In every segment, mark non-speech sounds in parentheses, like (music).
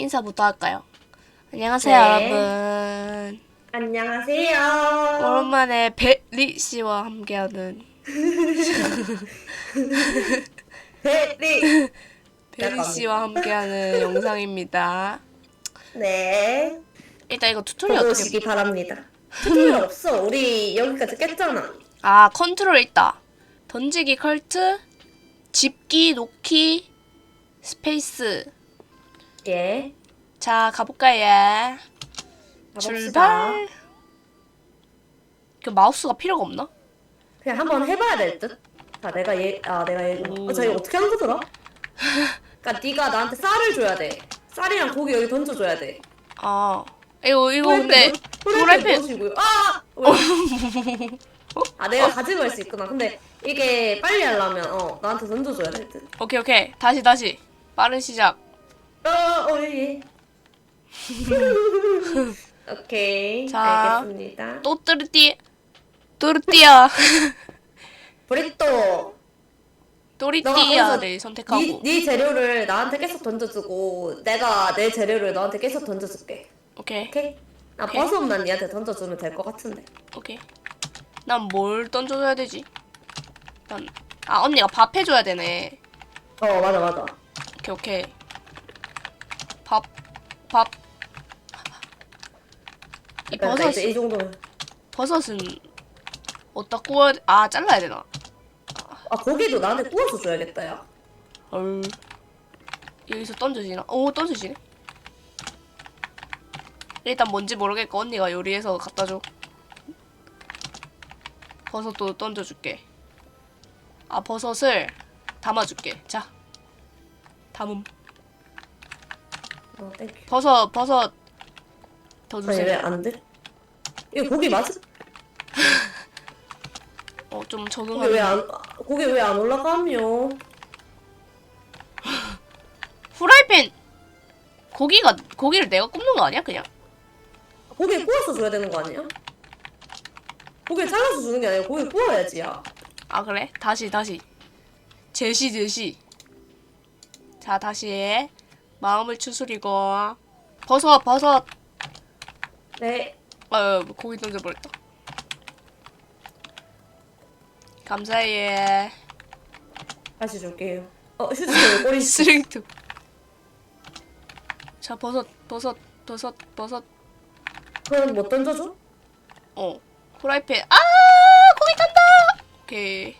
인사부터 할까요? 안녕하세요, 네. 여러분. 안녕하세요. 오랜만에 베리 씨와 함께하는 (laughs) 베리. 베리 씨와 함께하는 영상입니다. 네. 일단 이거 튜토리얼 어떻게? 보시기 바랍니다. 튜토리얼 없어. 우리 여기까지 깼잖아. 아 컨트롤 있다. 던지기 컬트, 집기, 놓기, 스페이스. 예. 자 가볼까요? 가봅시다. 출발. 그 마우스가 필요가 없나? 그냥 한번 해봐야 될 듯. 자, 내가 얘, 아, 내가 얘. 어, 자, 이거 어떻게 하는 거더라? 그러니까 네가 나한테 쌀을 줘야 돼. 쌀이랑 고기 여기 던져줘야 돼. 아 이거 이거 근데 프라이팬 프라이팬 넣으시고요. 아! 왜? (laughs) 아, 내가 가지고 갈수 있구나. 근데 이게 빨리 하려면 어 나한테 던져줘야 될 듯. 오케이 오케이 다시 다시 빠른 시작. 어, 어, 예. (laughs) 오케이. 자. 알겠습니다. 또 뚜르띠 뚜르띠야 (laughs) 브리또. 너가 또리띠야를 네, 선택하고 네 재료를 나한테 계속 던져주고 내가 내 재료를 너한테 계속 던져줄게. 오케이 오케이? 나 오케이. 버섯만 니한테 던져주면 될 것 같은데. 오케이 난 뭘 던져줘야 되지? 난 아 언니가 밥 해줘야 되네 어 맞아 맞아. 오케이 오케이 밥 밥. 이 그러니까 버섯 이제 이 정도면. 버섯은 어디다 구워야 돼? 아 잘라야 되나? 아 고기도 나한테 구워서 줘야겠다 야. 헐 여기서 던져지나? 오 던져지네 일단 뭔지 모르겠고 언니가 요리해서 갖다 줘 버섯도 던져줄게 아 버섯을 담아줄게 자 담음 어 땡큐. 버섯 버섯 더 아니 주세요 왜안 돼? 이거 고기 맞아? (laughs) 어좀 고기 적응하는 왜 안 고기 왜 안 올라가며? (laughs) 후라이팬 고기가 고기를 내가 굽는 거 아니야 그냥 고기 구워서 줘야 되는 거 아니야? 고기 잘라서 주는 게 아니라 고기 구워야지 야. 아 그래? 다시 다시 제시 제시 자 다시 마음을 추스리고 버섯 버섯 네. 아 고기 던져버렸다 감사해 다시 줄게요. 어 휴지통에 꼬리 씨. 쓰레기통 자 버섯 버섯 버섯 버섯 그럼 못 던져줘? 어 후라이팬 아 고기 탄다 오케이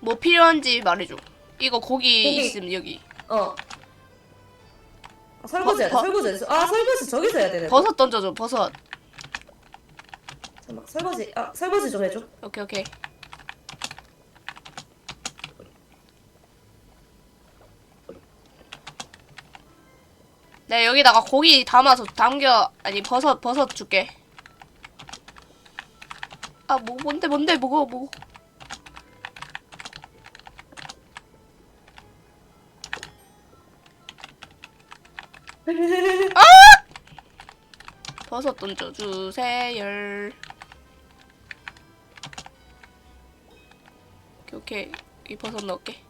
뭐 필요한지 말해줘 이거 고기, 고기. 있음 여기 어. 아, 설거지 돼. 버- 설거지 돼. 아 설거지 저기서 해야 되네. 버섯 던져줘 버섯 잠깐 설거지. 아 설거지 좀 해줘. 오케이 오케이 네 여기다가 고기 담아서 담겨 아니 버섯 버섯 줄게 아 뭐 뭔데 뭔데 뭐고 뭐 버섯 던져주세요 오케이 오케이 이 버섯 넣을게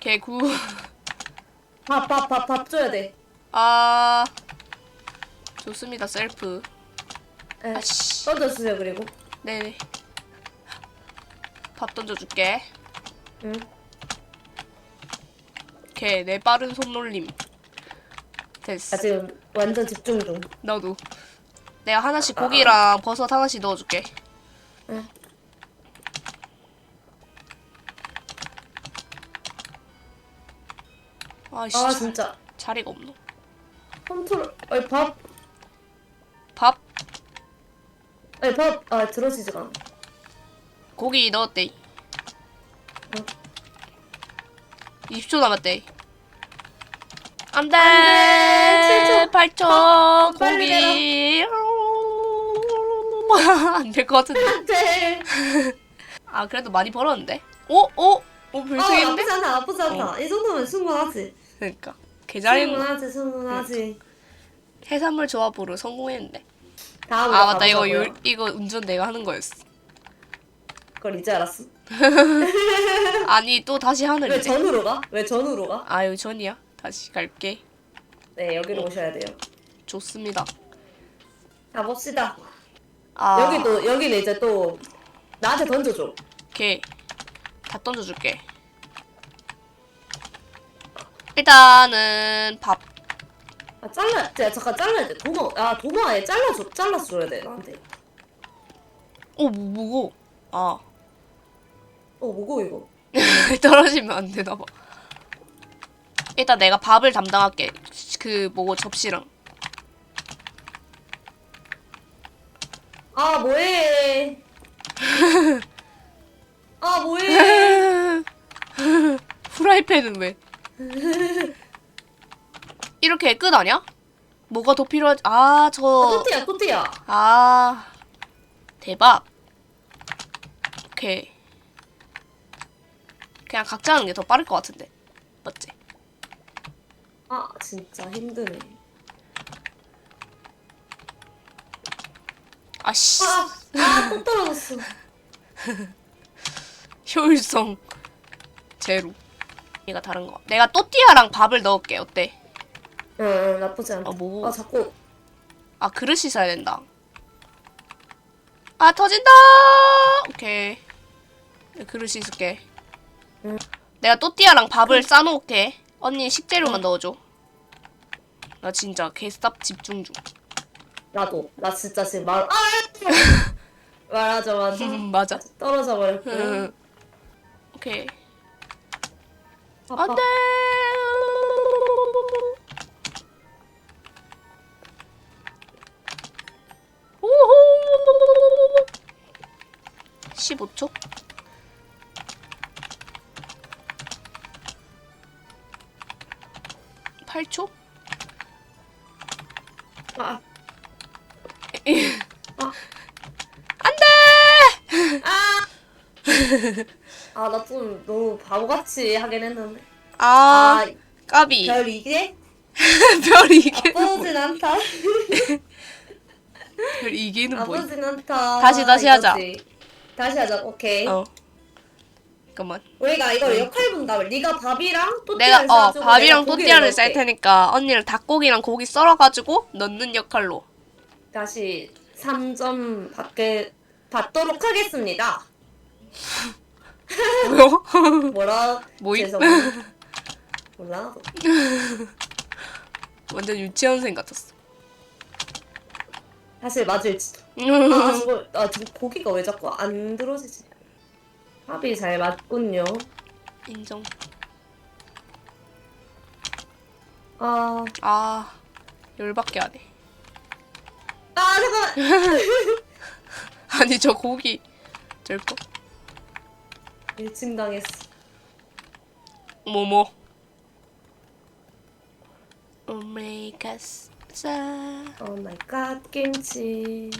개구 밥 밥 밥 밥 줘야 돼. 아 좋습니다 셀프 에. 아씨 던져주세요 그리고. 네네 밥 던져줄게 응. 오케이 내 빠른 손놀림 됐어 나 지금 완전 집중 중. 나도 내가 하나씩 고기랑 버섯 하나씩 넣어줄게 응. 아씨 아 진짜. 자리가 없노 컨트롤. 아니 밥. 밥 아니 밥. 아 들어지지가 않아. 고기 넣었대 응. 20초 남았대 안 돼 안 돼. 8초 어, 빨리 고기 안 될 (laughs) 것 같은데 네. 아 그래도 많이 벌었는데 오? 오? 오아 불쌍했는데? 나쁘지 않아 나쁘지 않아. 이 정도면 충분하지. 그러니까 개잘했네 충분하지 충분하지. 해산물 조합으로 성공했는데 다음으로 아 맞다 이거. 요, 이거 운전 내가 하는 거였어 그걸 이제 알았어. (laughs) 아니 또 다시 왜 하늘이네. 전으로 가? 왜 전으로 가? 아 여기 전이야. 다시 갈게. 네 여기로 오셔야 돼요. 좋습니다. 가봅시다. 아 여기도 여기는 이제 또 나한테 던져줘. 오케이. 다 던져줄게. 일단은 밥. 아 잘라. 야 잠깐 잘라야 돼. 도마 아 도마 아예 잘라줘 잘라줘야 돼 나한테. 오 뭐, 뭐고? 아 어 뭐고 이거? (laughs) 떨어지면 안 되나 봐. 일단 내가 밥을 담당할게. 그 뭐고 접시랑. 아 뭐해? (laughs) 아 뭐해? (laughs) 프라이팬은 왜? (laughs) 이렇게 끝 아니야? 뭐가 더 필요하지? 아, 아, 저. 또띠야 또띠야. 아. 대박. 오케이. 그냥 각자 하는 게 더 빠를 것 같은데. 맞지? 아 진짜 힘드네. 아씨. 아아또 떨어졌어. (laughs) 효율성 제로. 얘가 다른 거. 내가 또띠아랑 밥을 넣을게. 어때? 응, 응 나쁘지 않다. 아, 뭐. 아 자꾸 아 그릇 씻어야 된다. 아 터진다. 오케이. 내 그릇 씻을게. 응. 내가 또띠아랑 밥을 싸놓을게. 언니 식재료만 넣어줘. 나 진짜 개쌉 집중 중. 나도 나 진짜 지금 말 아! (laughs) 말하자마자 음, 맞아. 떨어져 버렸고. 응. 오케이. 안돼. 오호. 15초? 팔초 아, 안돼! 아, 나 좀 너무 바보같이 하긴 했는데. 아, 아, 까비. 별 이게? (laughs) 별 이게 아프진 않다. (laughs) 별 이게는 뭐야? 아프진 않다. 다시, 다시 하자. 이거지. 다시 하자. 오케이. 어. 잠깐만. 우리가 이걸 역할 분담을 네가 밥이랑 내가 또띠아를 어 싸주고 밥이랑 고기를 또띠아를 쌀 넣을게. 테니까 언니를 닭고기랑 고기 썰어가지고 넣는 역할로. 다시 3점 받게 받도록 하겠습니다. 뭐요? (laughs) 뭐라? 죄송. 몰라. (laughs) 완전 유치원생 같았어. 사실 맞을지도. (laughs) 아, 이거 아 지금 고기가 왜 자꾸 안 들어지지? 합이 잘 맞군요. 인정. 아, 아 열받게 하네. 아 잠깐. (laughs) 아니 저 고기 절거 일침 당했어. 뭐뭐. 오메가사 오 마이 갓 김치.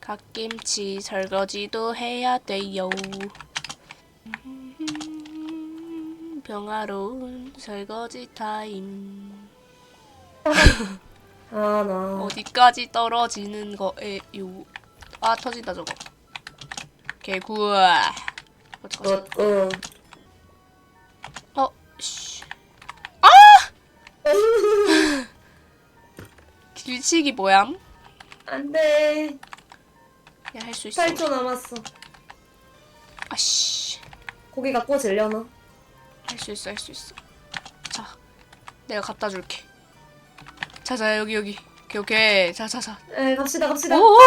갓김치 설거지도 해야 돼요. 평화로운 설거지 타임. (laughs) 아 나. 어디까지 떨어지는 거예요? 아 터진다 저거. 개구. 너, 응. 어, 씨. 길치기 뭐얌? 안돼. 야 할 수 있어. 8초 남았어. 아씨. 고기가 구워질려나? 할 수 있어 할 수 있어. 자, 내가 갖다 줄게. 자자 여기 여기. 오케이 오케이. 자자자. 에 갑시다 갑시다. 오.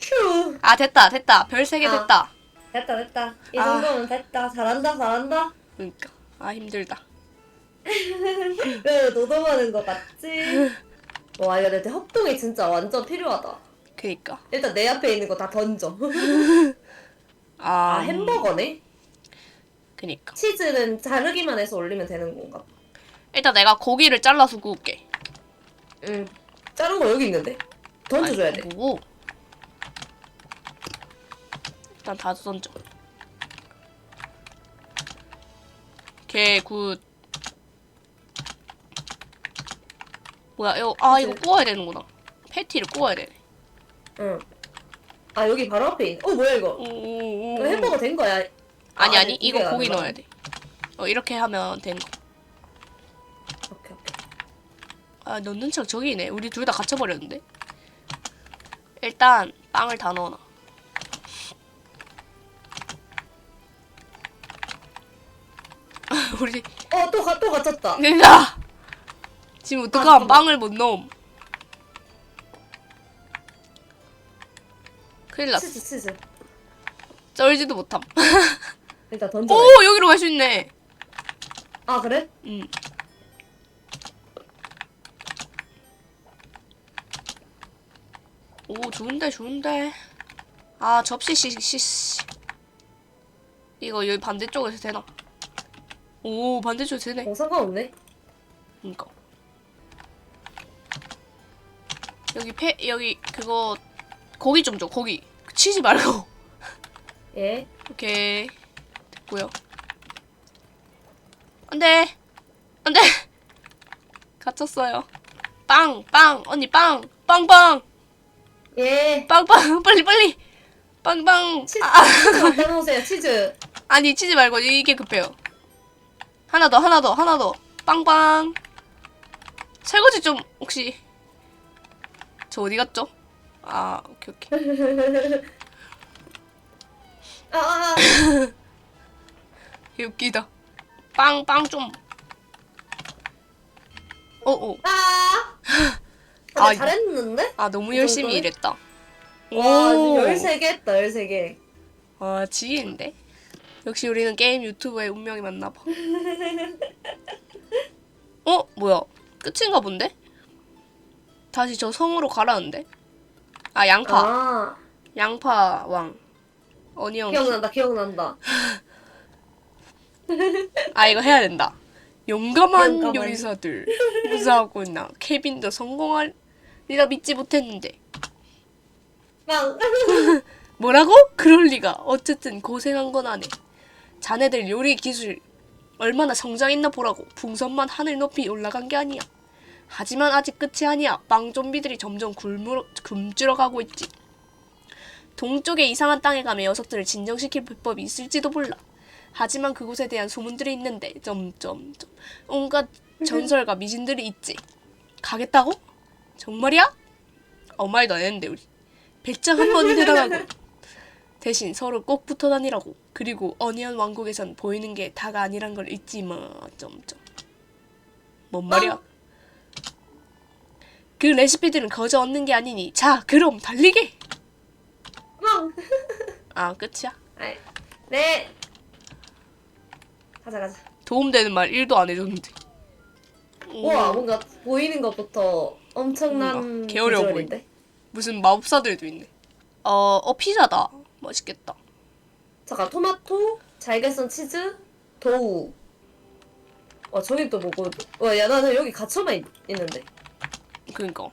휴. 아 됐다 됐다. 별 세 개 아. 됐다. 됐다 됐다. 이 아. 정도면 됐다. 잘한다 잘한다. 그러니까 아 힘들다. (laughs) 왜 노동하는 거 같지? 와 이거 내 협동이 진짜 완전 필요하다. 그니까. 일단 내 앞에 있는 거 다 던져. (laughs) (laughs) 아, 아 햄버거네? 그니까. 치즈는 자르기만 해서 올리면 되는 건가? 일단 내가 고기를 잘라서 구울게. 응. 자른 거 여기 있는데? 던져줘야 돼. 오. 일단 다 던져. 오케이 굿. 뭐야 이거 아 이거 구워야 되는구나. 패티를 구워야 되네. 응. 아 여기 바로 앞에 있네. 어 뭐야 이거? 오 오오. 이거 햄버거 된 거야? 아니 아, 아니 네, 이거 고기. 넣어야 돼. 어 이렇게 하면 되는 거. 오케이 오케이. 아 넣는 척 저기네. 우리 둘 다 갇혀 버렸는데. 일단 빵을 다 넣어놔. (laughs) 우리 어또 가, 또 갇혔다. 그니까 지금 어떡하 잠깐만. 빵을 못 넣음. 큰일 났어. 치즈 치즈. 쩔지도 못함. (laughs) 일단 던져. 오 여기로 갈 수 있네. 아 그래? 음. 오 좋은데 좋은데. 아 접시 씨씨 씨. 이거 여기 반대쪽에서 되나? 오 반대쪽에서 되네. 어 상관없네. 그니까. 여기 패 여기 그거 고기 좀 줘 고기 치지 말고. 예. 오케이 됐고요. 안돼 안돼 갇혔어요. 빵 빵 언니 빵 빵빵 예. 빵빵 빨리 빨리 빵빵 치즈 아, 갖다 놓으세요. 치즈. 아니 치지 말고 이게 급해요. 하나 더 하나 더 하나 더 빵빵 설거지 좀 혹시 저 어디 갔죠? 아 오케이 오케이 (laughs) 아, 아, 아. (laughs) 이 웃기다. 빵 빵 좀. 어 어 아. (laughs) 아, 아, 잘했는데? 아 너무 이 열심히 정도는? 일했다. 와, 오. 13개 했다, 13개. 아 지인데. 역시 우리는 게임 유튜버의 운명이 맞나 봐. (laughs) 어 뭐야 끝인가 본데? 다시 저 성으로 가라는데? 아 양파 아, 양파 왕 어니언 키. 기억난다, 기억난다. (laughs) 아 이거 해야 된다. 용감한 용감한. 요리사들 무사하고 나 케빈도 성공하리라 믿지 못했는데 빵. (laughs) 뭐라고? 그럴 리가. 어쨌든 고생한 건 아네. 자네들 요리 기술 얼마나 성장했나 보라고. 풍선만 하늘 높이 올라간 게 아니야. 하지만 아직 끝이 아니야. 빵 좀비들이 점점 굶으러, 굶주러 가고 있지. 동쪽의 이상한 땅에 가면 녀석들을 진정시킬 비법이 있을지도 몰라. 하지만 그곳에 대한 소문들이 있는데 점점점 온갖 전설과 미신들이 있지. 가겠다고? 정말이야? 아무 말도 안 했는데 우리. 배짱 한 번은 대단하고 (laughs) 대신 서로 꼭 붙어 다니라고 그리고 어니언 왕국에선 보이는 게 다가 아니란 걸 잊지 마 점점 뭔 말이야 그 레시피들은 거저 얻는 게 아니니 자 그럼 달리게 빵. 아 끝이야 아이, 네. 가자, 가자. 도움되는 말 1도 안 해줬는데 우와, 오, 뭔가 보이는 것부터 엄청난 뭔가 게으려 비주얼인데? 무슨 마법사들도 있네 어, 어 피자다 맛있겠다 잠깐, 토마토, 잘게 썬 치즈, 도우. 와, 저기 또 뭐고. 와, 야, 나는 여기 갇혀만 있, 있는데. 그니까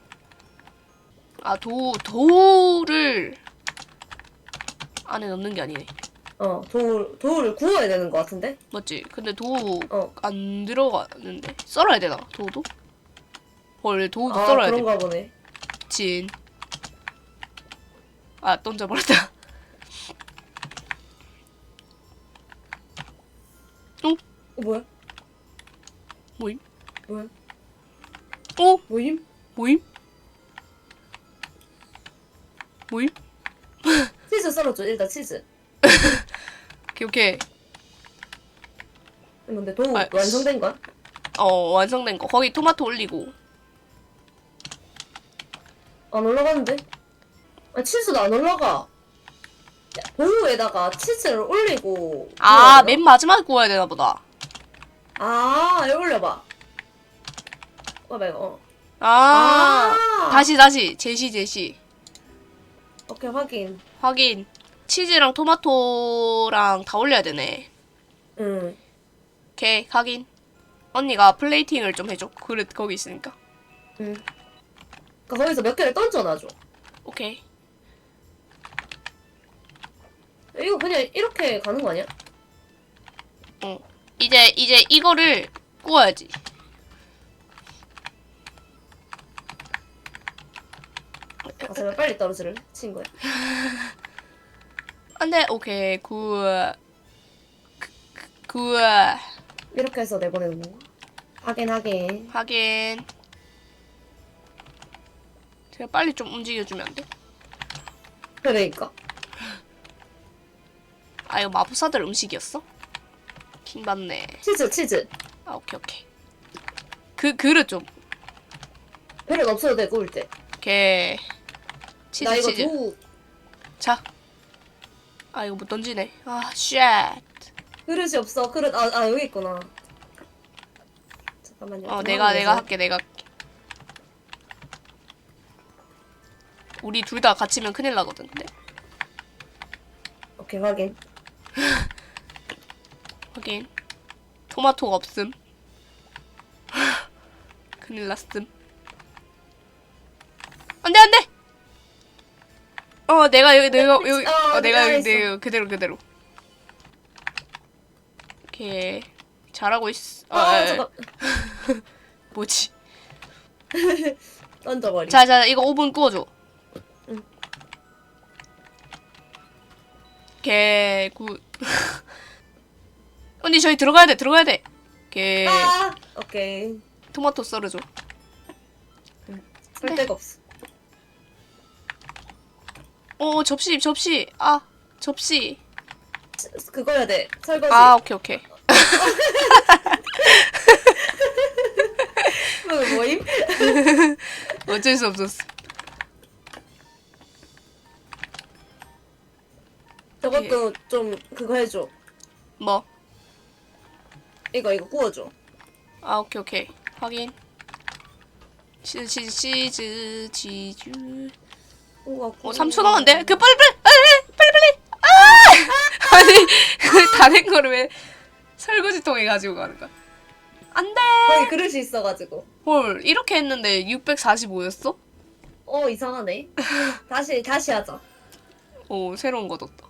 아 도, 도를 안에 넣는 게 아니네 어, 도우, 도우를 구워야 되는 것 같은데? 맞지? 근데 도우 어. 안 들어가는데 썰어야 되나? 도우도? 원래 도우도 아, 썰어야 돼. 그런가 보네. 진. 아 던져버렸다. (laughs) 어, 뭐야? 모임? 뭐야? 어? 모임? 모임? 모임? (laughs) 치즈 썰어줘, 일단 치즈. 오케이 오케이. 근데 도우 아, 완성된 거야? 어 완성된 거. 거기 토마토 올리고. 안 올라가는데? 아, 치즈도 안 올라가. 야, 도우에다가 치즈를 올리고. 아 맨 마지막에 구워야 되나 보다. 아, 여기 올려봐. 봐봐, 이거. 어. 아, 아. 다시 다시 제시 제시. 오케이, 확인. 확인. 치즈랑 토마토랑 다 올려야 되네. 응. 오케이 확인. 언니가 플레이팅을 좀 해줘. 그릇 거기 있으니까. 응. 그러니까 거기서 몇 개를 던져놔줘. 오케이. 이거 그냥 이렇게 가는 거 아니야? 어. 이제 이제 이거를 구워야지. 아, 제발 빨리 떨어지를 친구야. (laughs) 안돼 오케이 굿 그, 굿 이렇게 해서 내보내는 거. 하긴 하긴. 확인 제가 빨리 좀 움직여주면 안 돼? 그러니까. 아 이거 마법사들 음식이었어? 킹 받네 치즈 치즈. 아 오케이 오케이 그 그릇 좀 배는 없어도 돼 구울 때. 오케이 치즈 나 이거 치즈 도우 자. 아 이거 못 던지네. 아 쉣. 그릇이 없어. 그릇 아, 아 여기 있구나. 잠깐만요. 어좀 내가 내가. 할게 내가 할게. 우리 둘 다 갇히면 큰일 나거든. 근데. 오케이 확인. (laughs) 확인. 토마토가 없음. (laughs) 큰일 났음. 어 내가 여기 내가 여기 어, 어 내가 여기. 내가 그대로 그대로. 오케이 잘하고 있어. 어, 아 에, 잠깐 (laughs) 뭐지? (laughs) 던져버리. 자, 자, 이거 오븐 구워줘. 응. 개, 굿. (laughs) 언니, 저희 들어가야 돼, 들어가야 돼. 개, 아 오케이. 토마토 썰어줘. 할 데가 없어. 어, 접시, 접시. 아, 접시. 치- 그거 해야 돼. 설거지. 아, 오케이, 오케이. 그거 (laughs) 뭐임? (laughs) 어쩔 수 없었어. 저것도 좀 그거 해줘. 뭐? 이거 이거 구워줘. 아, 오케이, 오케이. 확인. 치즈, 치즈, 치즈, 치즈. 우와. 어, 3초 남았는데? 그, 빨리, 빨리! 빨리, 빨리, 빨리! 아! (laughs) 아니, 그다된 거를 왜 설거지 통에 가지고 가는 거야? 안 돼! 거기 그릇이 있어가지고. 헐, 이렇게 했는데 645였어? 어 이상하네. 다시 다시 하자. 오, 새로운 거 뒀다.